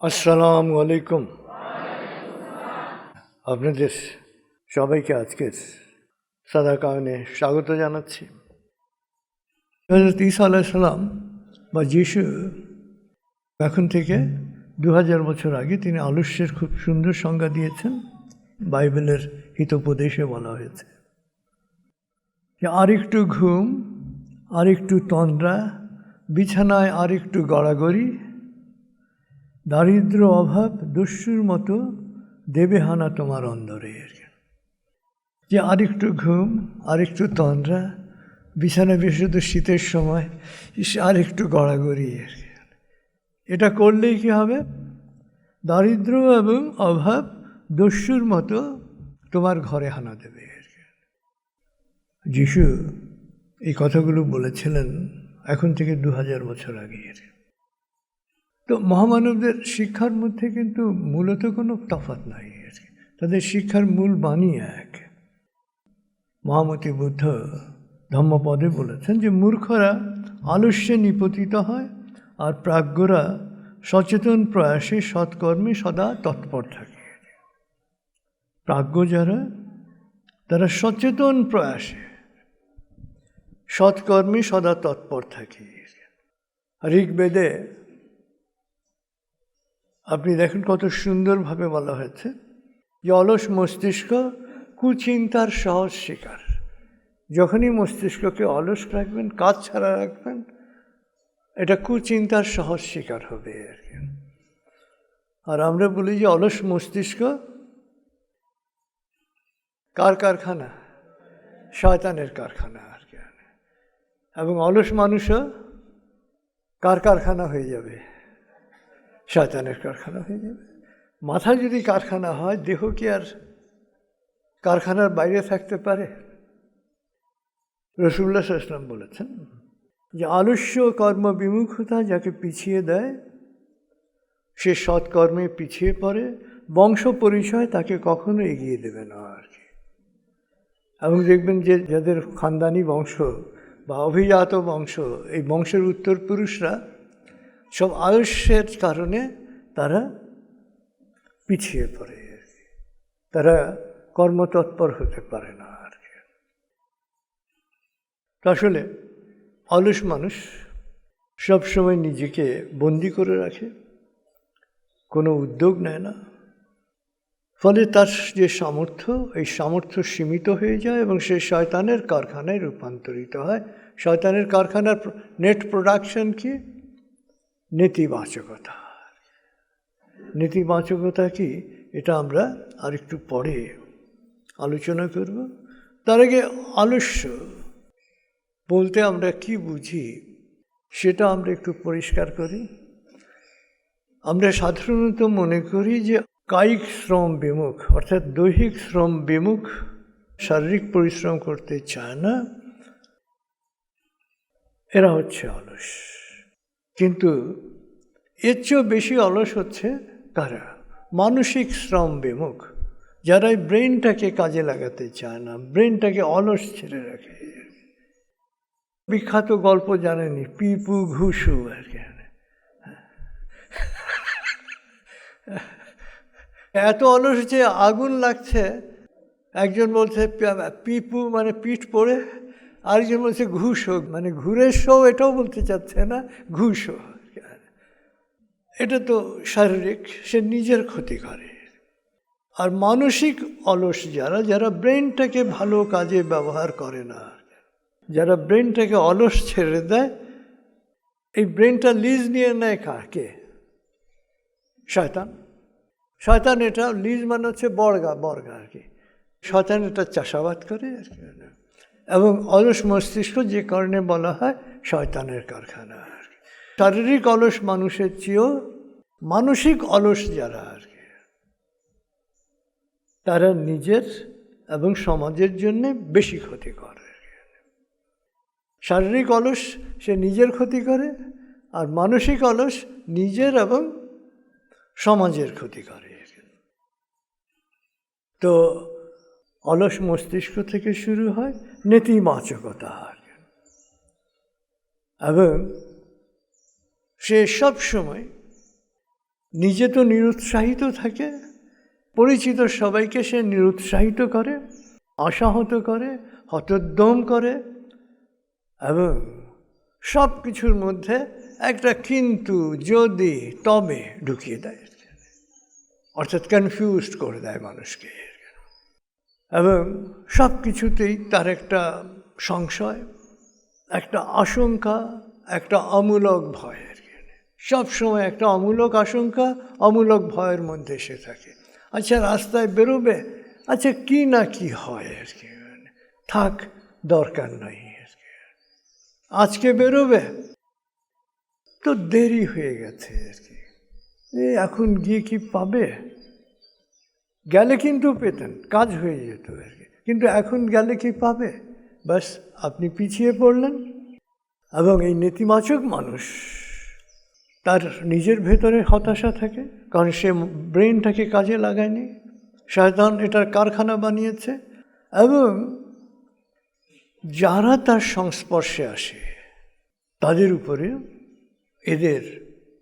আসসালামু আলাইকুম। আপনাদের সবাইকে আজকের সাদা কারণে স্বাগত জানাচ্ছি। হজরত ঈসা আলাইসাল্লাম বা যিশু এখন থেকে দু হাজার বছর আগে তিনি আলস্যের খুব সুন্দর সংজ্ঞা দিয়েছেন, বাইবেলের হিতোপদেশে বলা হয়েছে। যে আরেকটু ঘুম, আরেকটু তন্দ্রা, বিছানায় আরেকটু গড়াগড়ি দারিদ্র অভাব দস্যুর মতো দেবে হানা তোমার অন্দরে যে আরেকটু ঘুম, আরেকটু তন্দ্রা, বিছানা বিশুদ্ধ শীতের সময় আরেকটু গড়াগড়ি আর। এটা করলেই কি হবে দারিদ্র এবং অভাব দস্যুর মতো তোমার ঘরে হানা দেবে আর। যিশু এই কথাগুলো বলেছিলেন এখন থেকে দু হাজার বছর আগে। তো মহামানবদের শিক্ষার মধ্যে কিন্তু মূলত কোনো তফাৎ নাই। তাদের শিক্ষার মূল বাণী এক। মহামতি বুদ্ধ ধম্মপদে বলেছেন যে, মূর্খরা আলস্যে নিপতিত হয় আর প্রাজ্ঞরা সচেতন প্রয়াসে সৎকর্মে সদা তৎপর থাকে। প্রাজ্ঞ যারা, তারা সচেতন প্রয়াসে সৎকর্মে সদা তৎপর থাকে। ঋগ্বেদে আপনি দেখেন কত সুন্দরভাবে বলা হয়েছে, যে অলস মস্তিষ্ক কুচিন্তার সহজ শিকার। যখনই মস্তিষ্ককে অলস রাখবেন, কাজ ছাড়া রাখবেন, এটা কুচিন্তার সহজ শিকার হবে আর কি। আর আমরা বলি যে অলস মস্তিষ্ক কার কারখানা? শয়তানের কারখানা আর কি। এবং অলস মানুষও কার কারখানা হয়ে যাবে? শয়তানের কারখানা হয়ে যাবে। মাথা যদি কারখানা হয়, দেহ কি আর কারখানার বাইরে থাকতে পারে? রসুল্লাহ ইসলাম বলেছেন যে, আলস্য কর্ম বিমুখতা যাকে পিছিয়ে দেয়, সে সৎকর্মে পিছিয়ে পড়ে, বংশ পরিচয় তাকে কখনো এগিয়ে দেবে না আর কি। এবং দেখবেন যে, যাদের খানদানি বংশ বা অভিজাত বংশ, এই বংশের উত্তর পুরুষরা সব আয়ুষ্যের কারণে তারা পিছিয়ে পড়ে। আর কি। তারা কর্মতৎপর হতে পারে না আর কি। আসলে অলস মানুষ সবসময় নিজেকে বন্দি করে রাখে, কোনো উদ্যোগ নেয় না। ফলে তার যে সামর্থ্য, এই সামর্থ্য সীমিত হয়ে যায় এবং সে শয়তানের কারখানায় রূপান্তরিত হয়। শয়তানের কারখানার নেট প্রোডাকশন কি? নেতিবাচকতা। নেতিবাচকতা কি? এটা আমরা আরেকটু পরে আলোচনা করব। তার আগে আলস্য। বলতে আমরা কি বুঝি, সেটা আমরা একটু পরিষ্কার করি। আমরা সাধারণত মনে করি যে কায়িক শ্রম বিমুখ, অর্থাৎ দৈহিক শ্রম বিমুখ, শারীরিক পরিশ্রম করতে চায় না, এরা হচ্ছে অলস। কিন্তু এর চেয়েও বেশি অলস হচ্ছে কারা? মানসিক শ্রম বিমুখ। যারা এই ব্রেনটাকে কাজে লাগাতে চায় না ব্রেনটাকে অলস ছেড়ে রাখে। বিখ্যাত গল্প জানেনি পিপু ঘুষু আর কি। এত অলস যে আগুন লাগছে, একজন বলছে, পিপু মানে পিঠ পড়ে আরেকজন বলছে ঘুষ হোক মানে ঘুরের শো এটাও বলতে চাচ্ছে না ঘুষ হোক এটা তো শারীরিক, সে নিজের ক্ষতি করে। আর মানসিক অলস যারা যারা ব্রেনটাকে ভালো কাজে ব্যবহার করে না, যারা ব্রেনটাকে অলস ছেড়ে দেয়, এই ব্রেনটা লিজ নিয়ে নেয় কাকে? শয়তান। শয়তান এটা, লিজ মানে হচ্ছে বর্গা বর্গা আর কি। শয়তান এটা চাষাবাদ করে আর কি। এবং অলস মস্তিষ্ক যে কারণে বলা হয় শয়তানের কারখানা। আর কি শারীরিক অলস মানুষের চেয়েও মানসিক অলস যারা আর কি, তারা নিজের এবং সমাজের জন্য বেশি ক্ষতি করে শারীরিক অলস সে নিজের ক্ষতি করে আর মানসিক অলস নিজের এবং সমাজের ক্ষতি করে। তো অলস মস্তিষ্ক থেকে শুরু হয় নেতিবাচকতা এবং সে সব সময় নিজে তো নিরুৎসাহিত থাকে, পরিচিত সবাইকে সে নিরুৎসাহিত করে, আশাহত করে হতোদ্যম করে এবং সব কিছুর মধ্যে একটা কিন্তু যদি তবে ঢুকিয়ে দেয়। অর্থাৎ কনফিউজড করে দেয় মানুষকে। এবং সব কিছুতেই তার একটা সংশয়, একটা আশঙ্কা, একটা অমূলক ভয় আর কি। সবসময় একটা অমূলক আশঙ্কা, অমূলক ভয়ের মধ্যে সে থাকে। আচ্ছা রাস্তায় বেরোবে আচ্ছা কি না কি হয় আর কি? থাক, দরকার নাই আর কি। আজকে বেরোবে, তো দেরি হয়ে গেছে আর কি। এখন গিয়ে কি পাবে? গেলে কিন্তু পেতেন, কাজ হয়ে যেত আর কি। কিন্তু এখন গেলে কি পাবে? ব্যাস আপনি পিছিয়ে পড়লেন এবং এই নেতিবাচক মানুষ, তার নিজের ভেতরে হতাশা থাকে, কারণ সে ব্রেনটাকে কাজে লাগায়নি। শয়তান এটার কারখানা বানিয়েছে এবং যারা তার সংস্পর্শে আসে, তাদের উপরে এদের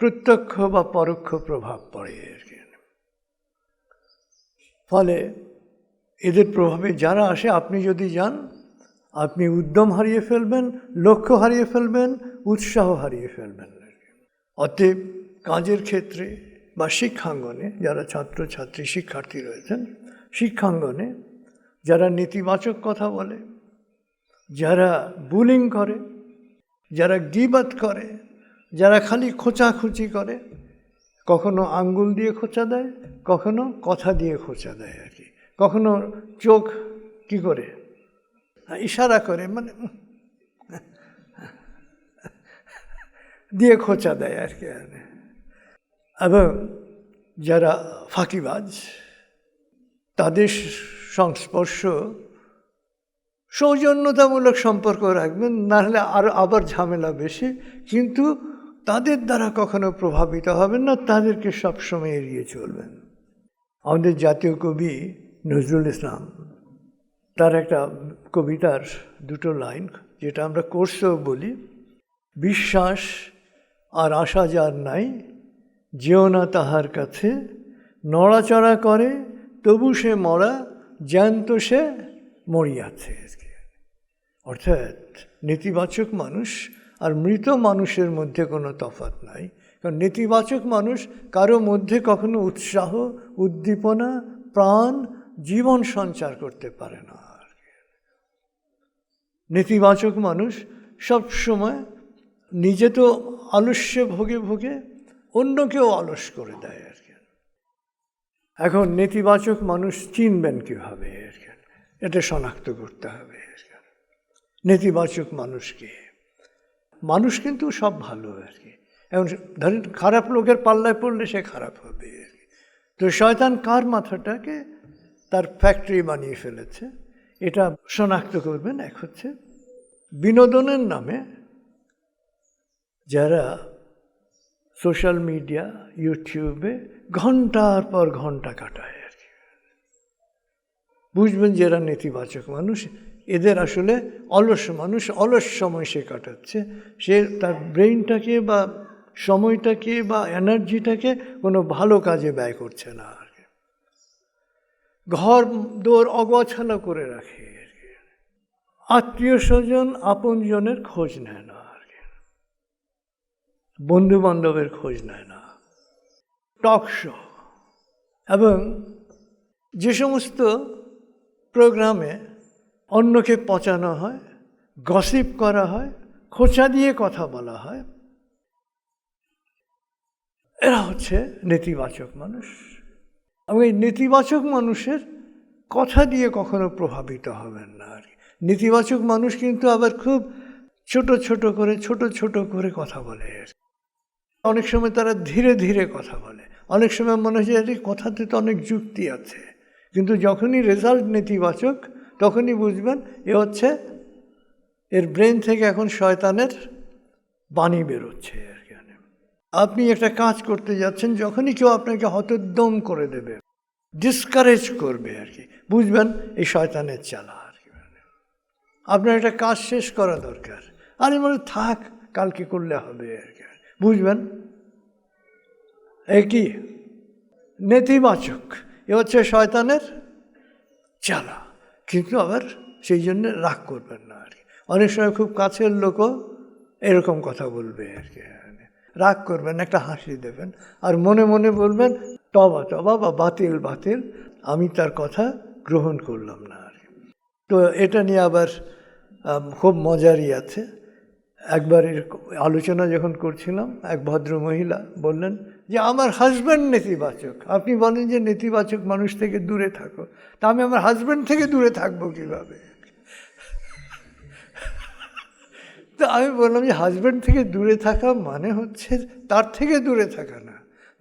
প্রত্যক্ষ বা পরোক্ষ প্রভাব পড়ে আর কি। ফলে এদের প্রভাবে যারা আসে, আপনি যদি যান, আপনি উদ্যম হারিয়ে ফেলবেন, লক্ষ্য হারিয়ে ফেলবেন, উৎসাহ হারিয়ে ফেলবেন। অতএব কাজের ক্ষেত্রে বা শিক্ষাঙ্গনে যারা ছাত্রছাত্রী, শিক্ষার্থী রয়েছেন, শিক্ষাঙ্গনে যারা নেতিবাচক কথা বলে, যারা বুলিং করে, যারা গিবাত করে, যারা খালি খোঁচাখুচি করে কখনো আঙ্গুল দিয়ে খোঁচা দেয়, কখনো কথা দিয়ে খোঁচা দেয় আর কি। কখনো চোখ কি করে? ইশারা করে মানে দিয়ে খোঁচা দেয় আর কি এবং যারা ফাঁকিবাজ, তাদের সংস্পর্শ সৌজন্যতামূলক সম্পর্ক রাখবেন নাহলে আরও আবার ঝামেলা বেশি। কিন্তু তাদের দ্বারা কখনো প্রভাবিত হবেন না, তাদেরকে সবসময় এড়িয়ে চলবেন। আমাদের জাতীয় কবি নজরুল ইসলাম, তার একটা কবিতার দুটো লাইন, যেটা আমরা কোর্সেও বলি, বিশ্বাস আর আশা যার নাই, যেও না তাহার কাছে, নড়াচড়া করে, তবু সে মরা, জ্যান্ত সে মরিয়াছে। অর্থাৎ নেতিবাচক মানুষ আর মৃত মানুষের মধ্যে কোনো তফাত নাই। কারণ নেতিবাচক মানুষ কারও মধ্যে কখনো উৎসাহ, উদ্দীপনা, প্রাণ, জীবন সঞ্চার করতে পারে না আর নেতিবাচক মানুষ সব সময় নিজে তো আলস্যে ভোগে ভোগে অন্যকেও আলস করে দেয় আর কি। এখন নেতিবাচক মানুষ চিনবেন কীভাবে আর কি? এটা শনাক্ত করতে হবে আর কি। নেতিবাচক মানুষকে মানুষ কিন্তু সব ভালো আর কি। এখন ধরেন খারাপ লোকের পাল্লায় পড়লে সে খারাপ হবে আর কি। তো শয়তান কার মাথাটাকে তার ফ্যাক্টরি বানিয়ে ফেলেছে, এটা শনাক্ত করবেন এক হচ্ছে বিনোদনের নামে যারা সোশ্যাল মিডিয়া ইউটিউবে ঘণ্টার পর ঘণ্টা কাটায় আর কি। বুঝবেন যে এরা নেতিবাচক মানুষ। এদের আসলে অলস মানুষ অলস সময় সে কাটাচ্ছে। সে তার ব্রেইনটাকে বা সময়টাকে বা এনার্জিটাকে কোনো ভালো কাজে ব্যয় করছে না আর কি। ঘর দোর অগোছালো করে রাখে আর কি। আত্মীয় স্বজন আপনজনের খোঁজ নেয় না আর কি। বন্ধু বান্ধবের খোঁজ নেয় না। Talk show. এবং যে সমস্ত প্রোগ্রামে অন্যকে পচানো হয়, গসিপ করা হয়, খোঁচা দিয়ে কথা বলা হয়। এরা হচ্ছে নেতিবাচক মানুষ। এবং এই নেতিবাচক মানুষের কথা দিয়ে কখনো প্রভাবিত হবেন না আর নেতিবাচক মানুষ কিন্তু আবার খুব ছোট ছোট করে, ছোট ছোট করে কথা বলে। অনেক সময় তারা ধীরে ধীরে কথা বলে। অনেক সময় মনে হয় যে কথাতে তো অনেক যুক্তি আছে। কিন্তু যখনই রেজাল্ট নেতিবাচক তখনই বুঝবেন এ হচ্ছে এর ব্রেন থেকে এখন শয়তানের বাণী বেরোচ্ছে আর কি আপনি একটা কাজ করতে যাচ্ছেন, যখনই কেউ আপনাকে হতোদ্যম করে দেবে ডিসকারেজ করবে আর কি, বুঝবেন এই শয়তানের চালা আর কি আপনার একটা কাজ শেষ করা দরকার, আরে মানে থাক, কালকে করলে হবে আর কি বুঝবেন? এ কি? নেতিবাচক, এ হচ্ছে শয়তানের চালা। কিন্তু আবার সেই জন্য রাগ করবেন না আর কি। অনেক সময় খুব কাছের লোকও এরকম কথা বলবে আর কি। রাগ করবেন, একটা হাসি দেবেন আর মনে মনে বলবেন, তবা তবা বা বাতিল বাতিল, আমি তার কথা গ্রহণ করলাম না আর তো এটা নিয়ে আবার খুব মজারই আছে। একবার আলোচনা যখন করছিলাম, এক ভদ্র মহিলা বললেন যে আমার হাজব্যান্ড নেতিবাচক। আপনি বলেন যে নেতিবাচক মানুষ থেকে দূরে থাকো। তা আমি আমার হাজব্যান্ড থেকে দূরে থাকব কীভাবে? তো আমি বললাম যে হাজব্যান্ড থেকে দূরে থাকা মানে হচ্ছে তার থেকে দূরে থাকা না।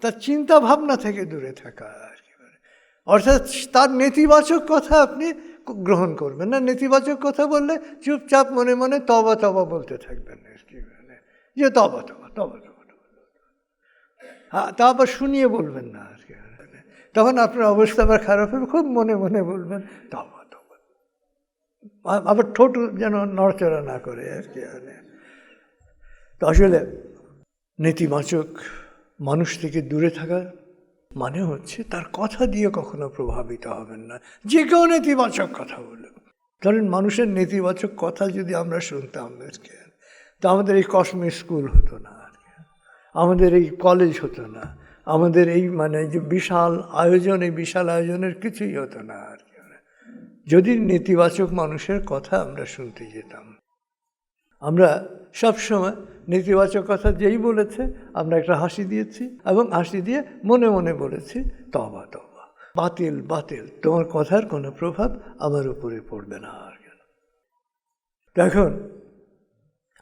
তার চিন্তা ভাবনা থেকে দূরে থাকা আর কি মানে। অর্থাৎ তার নেতিবাচক কথা আপনি গ্রহণ করবেন না। নেতিবাচক কথা বললে চুপচাপ মনে মনে তবা তবা বলতে থাকবেন আর কি মানে। যে তবা তবা তবা। তা আবার শুনিয়ে বলবেন না আর কি। তখন আপনার অবস্থা আবার খারাপ হবে, খুব মনে মনে বলবেন, তবা আবার ঠোঁট যেন নড়চড়া না করে আর কি মানে। তো আসলে নেতিবাচক মানুষ থেকে দূরে থাকার মানে হচ্ছে তার কথা দিয়ে কখনো প্রভাবিত হবেন না যে কেউ নেতিবাচক কথা বলুক ধরেন মানুষের নেতিবাচক কথা যদি আমরা শুনতাম আর কি, তো আমাদের এই কসমে স্কুল হতো না আমাদের এই কলেজ হতো না। আমাদের এই মানে যে বিশাল আয়োজন, এই বিশাল আয়োজনের কিছুই হতো না আর কি। যদি নেতিবাচক মানুষের কথা আমরা শুনতে যেতাম। আমরা সবসময় নেতিবাচক কথা যেই বলেছে, আমরা একটা হাসি দিয়েছি এবং হাসি দিয়ে মনে মনে বলেছি, তবা তবা। বাতিল বাতিল, তোমার কথার কোনো প্রভাব আমার উপরে পড়বে না আর কেন দেখুন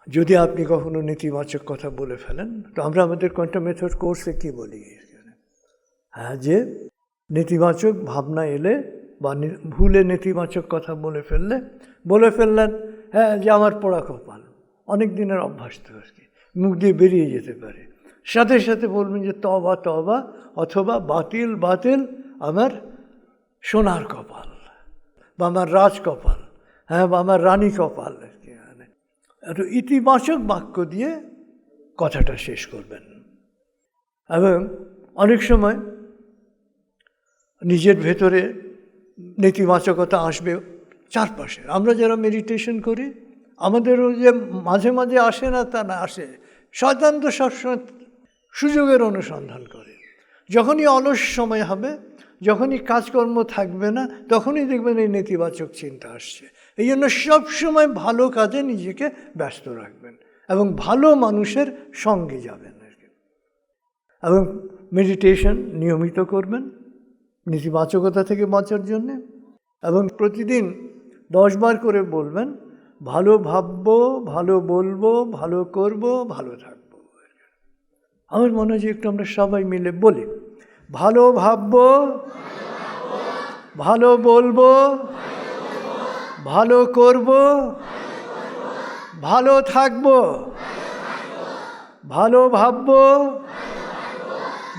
যদি আপনি কখনো নেতিবাচক কথা বলে ফেলেন, তো আমরা আমাদের কোয়ান্টাম মেথড কোর্সে কি বলি? হ্যাঁ যে নেতিবাচক ভাবনা এলে বা ভুলে নেতিবাচক কথা বলে ফেললে, বলে ফেললেন হ্যাঁ যে আমার পড়া কপাল। অনেক দিনের অভ্যাস তো আর কি। মুখ দিয়ে বেরিয়ে যেতে পারে। সাথে সাথে বলবেন যে, তবা তবা, অথবা বাতিল বাতিল, আমার সোনার কপাল বা আমার রাজ কপাল হ্যাঁ বা আমার রানী কপাল। আর কি একটু ইতিবাচক বাক্য দিয়ে কথাটা শেষ করবেন। এবং অনেক সময় নিজের ভেতরে নেতিবাচকতা আসবে চারপাশে। আমরা যারা মেডিটেশন করি, আমাদেরও যে মাঝে মাঝে আসে না তা না, আসে। শয়তান সবসময় সুযোগের অনুসন্ধান করে। যখনই অলস সময় হবে, যখনই কাজকর্ম থাকবে না, তখনই দেখবেন এই নেতিবাচক চিন্তা আসছে। এই জন্য সবসময় ভালো কাজে নিজেকে ব্যস্ত রাখবেন এবং ভালো মানুষের সঙ্গে যাবেন আর কি। এবং মেডিটেশন নিয়মিত করবেন, নেতিবাচকতা থেকে বাঁচার জন্যে। এবং প্রতিদিন দশবার করে বলবেন, ভালো ভাববো, ভালো বলব, ভালো করব, ভালো থাকব। আমার মনে হয় যে একটু আমরা সবাই মিলে বলি, ভালো ভাববো, ভালো বলব ভালো করব? ভালো থাকব? ভালো ভাববো?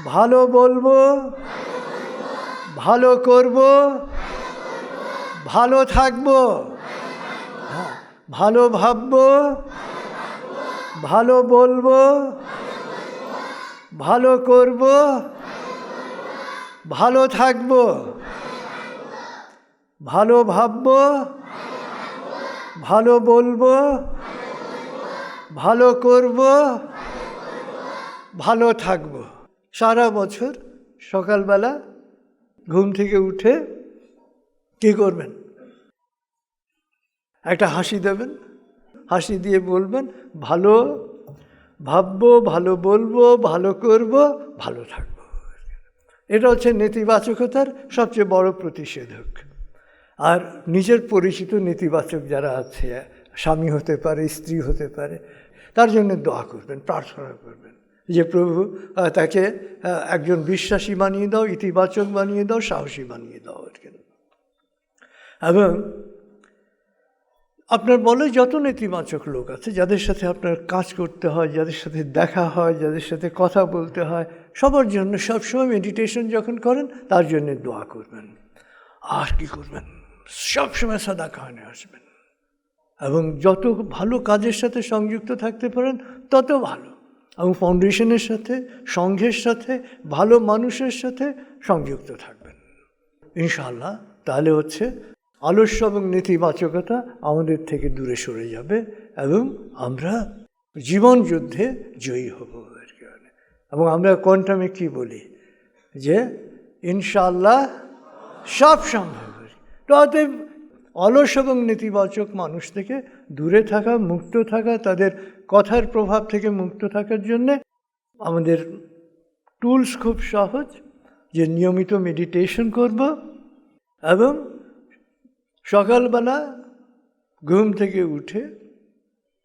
ভালো বলব? ভালো করব? ভালো থাকব? ভালো ভাববো? ভালো বলব? ভালো করব? ভালো থাকব? ভালো ভাববো, ভালো বলব, ভালো করব, ভালো থাকব। সারা বছর সকালবেলা ঘুম থেকে উঠে কী করবেন? একটা হাসি দেবেন, হাসি দিয়ে বলবেন, ভালো ভাববো, ভালো বলব, ভালো করব, ভালো থাকব। এটা হচ্ছে নেতিবাচকতার সবচেয়ে বড় প্রতিষেধক। আর নিজের পরিচিত নেতিবাচক যারা আছে, স্বামী হতে পারে, স্ত্রী হতে পারে, তার জন্য দোয়া করবেন, প্রার্থনা করবেন যে প্রভু তাকে একজন বিশ্বাসী বানিয়ে দাও, ইতিবাচক বানিয়ে দাও, সাহসী বানিয়ে দাও আর কি এবং আপনার বলে যত নেতিবাচক লোক আছে, যাদের সাথে আপনার কাজ করতে হয়, যাদের সাথে দেখা হয়, যাদের সাথে কথা বলতে হয়, সবার জন্য সবসময় মেডিটেশন যখন করেন, তার জন্য দোয়া করবেন। আর কি করবেন? সবসময় সাদা কারণে আসবেন। এবং যত ভালো কাজের সাথে সংযুক্ত থাকতে পারেন, তত ভালো। এবং ফাউন্ডেশনের সাথে, সংঘের সাথে, ভালো মানুষের সাথে সংযুক্ত থাকবেন। ইনশাআল্লাহ, তাহলে হচ্ছে আলস্য এবং নেতিবাচকতা আমাদের থেকে দূরে সরে যাবে এবং আমরা জীবন যুদ্ধে জয়ী হব আর কি এবং আমরা কোয়ান্টামে কি বলি? যে ইনশাআল্লাহ সব সম্ভব। তো অতএব অলস এবং নেতিবাচক মানুষ থেকে দূরে থাকা, মুক্ত থাকা, তাদের কথার প্রভাব থেকে মুক্ত থাকার জন্যে আমাদের টুলস খুব সহজ, যে নিয়মিত মেডিটেশন করব এবং সকালবেলা ঘুম থেকে উঠে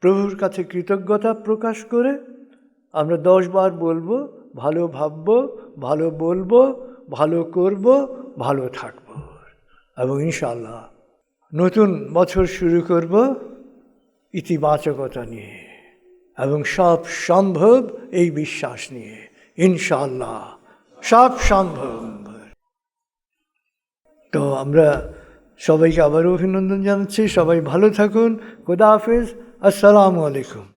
প্রভুর কাছে কৃতজ্ঞতা প্রকাশ করে আমরা দশ বার বলব, ভালো ভাববো, ভালো বলব, ভালো করব, ভালো থাকব। এবং ইনশাল্লাহ নতুন বছর শুরু করব ইতিবাচকতা নিয়ে এবং সব সম্ভব এই বিশ্বাস নিয়ে। ইনশাল্লাহ সব সম্ভব। তো আমরা সবাইকে আবারও অভিনন্দন জানাচ্ছি। সবাই ভালো থাকুন। খুদা হাফিজ। আসসালামু আলাইকুম।